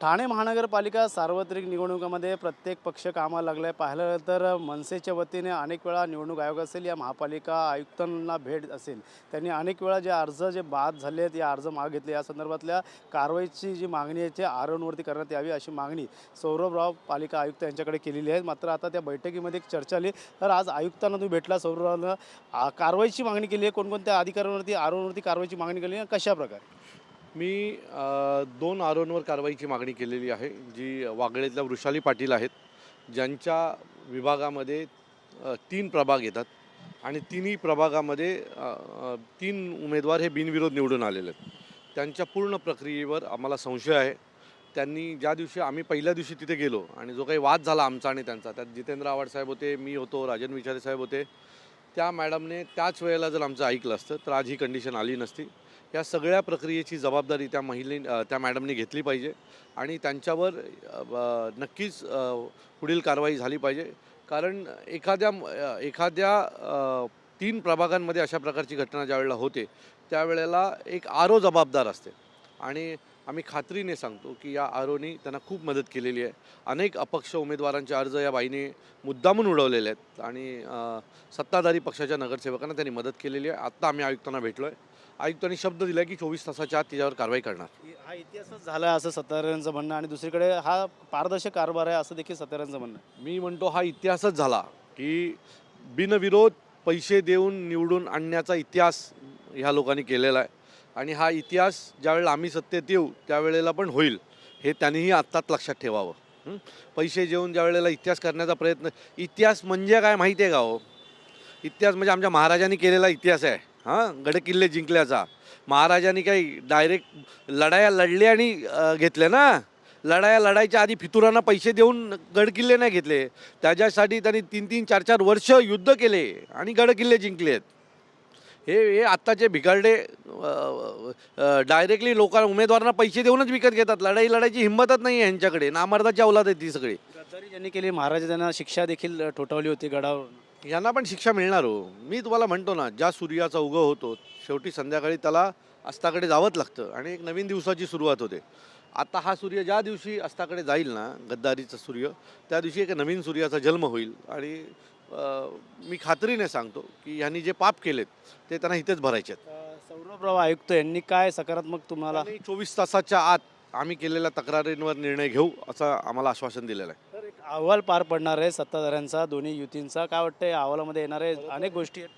ठाणे महानगरपालिका सार्वत्रिक निवडणुकामध्ये प्रत्येक पक्ष कामाला लागला आहे पाहिलं तर मनसेच्या वतीने अनेक वेळा निवडणूक आयोग असेल या महापालिका आयुक्तांना भेट असेल. त्यांनी अनेक वेळा जे अर्ज जे बाद झाले आहेत या अर्ज माग घेतले. या संदर्भातल्या कारवाईची जी मागणी आहे ते आरोनवरती करण्यात यावी अशी मागणी सौरभराव पालिका आयुक्त यांच्याकडे केलेली आहे. मात्र आता त्या बैठकीमध्ये एक चर्चा आली. तर आज आयुक्तांना तुम्ही भेटला सौरभरावनं. कारवाईची मागणी केली आहे. कोणकोणत्या अधिकाऱ्यांवरती आरोनवरती कारवाईची मागणी केली आहे? कशाप्रकारे मी दोन आरोंवर कारवाईची मागणी केलेली आहे जी वागळेतल्या वृषाली पाटील आहेत. ज्यांच्या विभागामध्ये तीन प्रभाग येतात आणि तिन्ही प्रभागामध्ये तीन उमेदवार हे बिनविरोध निवडून आलेले आहेत. त्यांच्या पूर्ण प्रक्रियेवर आम्हाला संशय आहे. त्यांनी ज्या दिवशी आम्ही पहिल्या दिवशी तिथे गेलो आणि जो काही वाद झाला आमचा आणि त्यांचा त्यात जितेंद्र आव्हाड साहेब होते मी होतो राजन विचारे साहेब होते त्या मॅडमने त्याच वेळेला जर आमचं ऐकलं असतं तर आज ही कंडिशन आली नसती. या सगळ्या प्रक्रियेची जबाबदारी त्या महिले त्या मॅडमनी घेतली पाहिजे आणि त्यांच्यावर नक्कीच पुढील कारवाई झाली पाहिजे. कारण एखाद्या एखाद्या तीन प्रभागांमध्ये अशा प्रकारची घटना ज्यावेळेला होते त्यावेळेला एक आरो जबाबदार असते. आणि आम्ही खात्रीने सांगतो की या आरोनी त्यांना खूप मदत केलेली आहे. अनेक अपक्ष उमेदवारांचे अर्ज या बाईने मुद्दामून उडवलेले आहेत आणि सत्ताधारी पक्षाच्या नगरसेवकांना त्यांनी मदत केलेली आहे. आत्ता आम्ही आयुक्तांना भेटलो आहे आयुक्तांनी शब्द दिला की चोवीस तासाच्या आत तिच्यावर कारवाई करणार. हा इतिहासच झाला असं सत्ताधाऱ्यांचं म्हणणं आणि दुसरीकडे हा पारदर्शक कारभार आहे असं देखील सत्ताधाऱ्यांचं म्हणणं आहे. मी म्हणतो हा इतिहासच झाला की बिनविरोध पैसे देऊन निवडून आणण्याचा इतिहास ह्या लोकांनी केलेला आहे. आणि हा इतिहास ज्यावेळेला आम्ही सत्तेत येऊ त्यावेळेला पण होईल हे त्यांनीही आत्ताच लक्षात ठेवावं. हं? पैसे देऊन ज्या वेळेला इतिहास करण्याचा प्रयत्न इतिहास म्हणजे काय माहिती आहे का हो? इतिहास म्हणजे आमच्या महाराजांनी केलेला इतिहास आहे. हां गडकिल्ले जिंकल्याचा. महाराजांनी काही डायरेक्ट लढाया लढल्या आणि घेतल्या ना? लढाया लढायच्या आधी फितुरांना पैसे देऊन गडकिल्ले नाही घेतले. त्याच्यासाठी त्यांनी तीन तीन चार चार वर्ष युद्ध केले आणि गडकिल्ले जिंकलेत. हे हे आत्ताचे भिकारडे डायरेक्टली लोकांना उमेदवारांना पैसे देऊनच विकत घेतात. लढाई लढायची हिंमतच नाही यांच्याकडे नामर्दाची अवलाद आहे ती सगळी. ज्यांनी केली महाराज त्यांना शिक्षा देखील ठोठावली होती गडावर. यांना पण शिक्षा मिळणार हो. मी तुम्हाला म्हणतो ना ज्या सूर्याचा उगव होतो शेवटी संध्याकाळी त्याला अस्ताकडे जावंच लागतं आणि एक नवीन दिवसाची सुरुवात होते. आता हा सूर्य ज्या दिवशी अस्ताकडे जाईल ना गद्दारीचा सूर्य त्या दिवशी एक नवीन सूर्याचा जन्म होईल आणि मी खात्रीने सांगतो की यांनी जे पाप केलेत ते त्यांना इथेच भरायचे आहेत. सौरभराव आयुक्त यांनी काय सकारात्मक तुम्हाला? चोवीस तासाच्या आत आम्ही केलेल्या तक्रारींवर निर्णय घेऊ असं आम्हाला आश्वासन दिलेलं आहे. अहवाल पार पडणार आहे सत्ताधाऱ्यांचा दोन्ही युतींचा. काय वाटतं अहवालामध्ये अहवालामध्ये येणारे अनेक गोष्टी आहेत.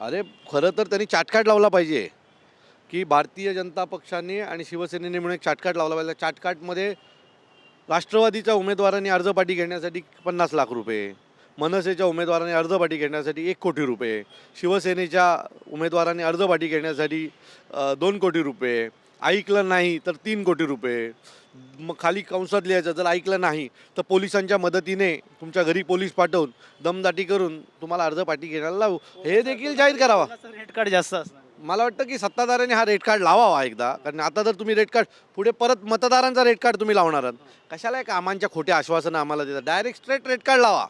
अरे खरं तर त्यांनी चाटकाट लावला पाहिजे. की भारतीय जनता पक्षाने आणि शिवसेनेने म्हणून एक चाटकाट लावला पाहिजे. चाटकाटमध्ये राष्ट्रवादीच्या उमेदवारांनी अर्जपाटी घेण्यासाठी पन्नास लाख रुपये मनसेच्या उमेदवारांनी अर्जपाटी घेण्यासाठी एक कोटी रुपये शिवसेनेच्या उमेदवारांनी अर्जपाटी घेण्यासाठी दोन कोटी रुपये ऐकलं नाही तर तीन कोटी रुपये. मग खाली कंसात लिहायचं जर ऐकलं नाही तर पोलिसांच्या मदतीने तुमच्या घरी पोलीस पाठवून दमदाटी करून तुम्हाला अर्जपाटी घेण्याला लावू. हे देखील जाहीर करावा. रेट कार्ड जास्त असणार. मला वाटतं की सत्ताधाऱ्यांनी हा रेट कार्ड लावावा एकदा. कारण आता जर तुम्ही रेट कार्ड पुढे परत मतदारांचा रेट कार्ड तुम्ही लावणार आहात. कशाला एक कामांच्या खोट्या आश्वासनं आम्हाला देतात? डायरेक्ट स्ट्रेट रेट कार्ड लावा.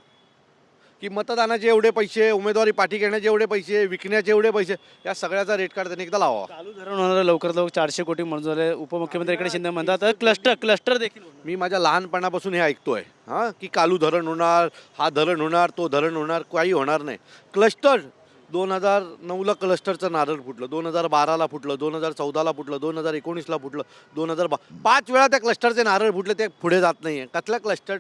की मतदानाचे एवढे पैसे उमेदवारी पाठी घेण्याचे एवढे पैसे विकण्याचे एवढे पैसे या सगळ्याचा रेट कार्ड त्यांनी एकदा लावावा. चालू धरण होणार लवकरात लवकर चारशे कोटी मंजूर झाले. उपमुख्यमंत्री इकडे शिंदे म्हणतात क्लस्टर क्लस्टर देखील. मी माझ्या लहानपणापासून हे ऐकतोय हां की कालू धरण होणार हा धरण होणार तो धरण होणार काही होणार नाही. क्लस्टर दोन हजार नऊला क्लस्टरचं नारळ फुटलं दोन हजार बाराला फुटलं दोन हजार चौदाला फुटलं दोन हजार एकोणीसला फुटलं दोन हजार बा पाच वेळा त्या क्लस्टरचे नारळ फुटले ते पुढे जात नाही आहे कसल्या क्लस्टर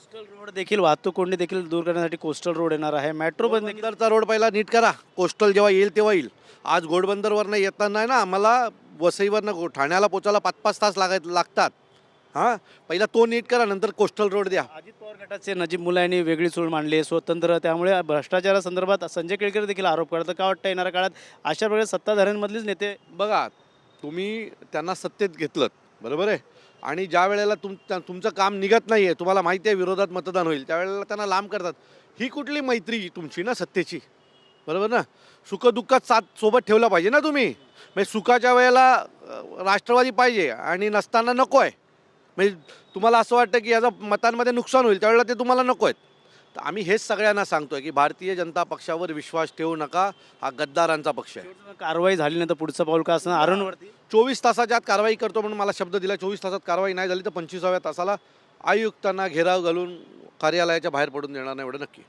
कोस्टल रोड देखील वाहतूक कोंडी देखील दूर करण्यासाठी कोस्टल रोड येणार आहे. मेट्रो बंदरचा रोड पहिला नीट करा. कोस्टल जेव्हा येईल तेव्हा येईल. आज घोडबंदरवरनं येताना आहे ना आम्हाला वसईवरनं ठाण्याला पोचायला पाच पाच तास लागायत लागतात. हां? पहिला तो नीट करा नंतर कोस्टल रोड द्या. अजित पवार गटाचे नजीब मुला यांनी वेगळी चूळ मांडली. आहे स्वतंत्र त्यामुळे भ्रष्टाचारासंदर्भात संजय केळकर देखील आरोप करतात. का वाटतं येणाऱ्या काळात? अशा प्रकारे सत्ताधाऱ्यांमधलेच नेते बघा तुम्ही त्यांना सत्तेत घेतलं बरोबर आहे? आणि ज्या वेळेला तुम त्या- तुमचं काम निघत नाही आहे तुम्हाला माहिती आहे विरोधात मतदान होईल त्यावेळेला त्यांना लांब करतात. ही कुठली मैत्री तुमची ना सत्तेची? बरोबर ना? सुखदुःखात साथ सोबत ठेवला पाहिजे ना तुम्ही? म्हणजे सुखाच्या वेळेला राष्ट्रवादी पाहिजे आणि नसताना नको आहे. म्हणजे तुम्हाला असं वाटतं की याचं मतांमध्ये नुकसान होईल त्यावेळेला ते तुम्हाला नको आहेत. तर आम्ही हेच सगळ्यांना सांगतोय की भारतीय जनता पक्षावर विश्वास ठेवू नका हा गद्दारांचा पक्ष आहे. कारवाई झाली नाही तर पुढचं पाऊल का असणार? अरुणवरती चोवीस तासाच्या आत कारवाई करतो म्हणून मला शब्द दिला. चोवीस तासात कारवाई नाही झाली तर पंचवीसाव्या तासाला आयुक्तांना घेराव घालून कार्यालयाच्या बाहेर पडून देणार नाही एवढं नक्की.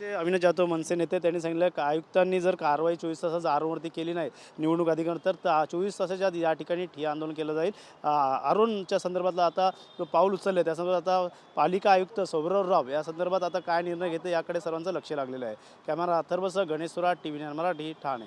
ते अविनाश जाधव मनसे नेते त्यांनी सांगितलं की आयुक्तांनी जर कारवाई चोवीस तासाच्या आरोवरती केली नाही निवडणूक अधिकारी तर चोवीस तासाच्या या ठिकाणी ठिय्या आंदोलन केलं जाईल. आरोनच्या अरुणच्या संदर्भातला आता जो पाऊल उचललं आहे त्या संदर्भात आता पालिका आयुक्त सौरव राव या संदर्भात आता काय निर्णय घेते याकडे सर्वांचं लक्ष लागलेलं आहे. कॅमेरा अथर्वसह गणेश सुराट टी व्ही मराठी ठाणे.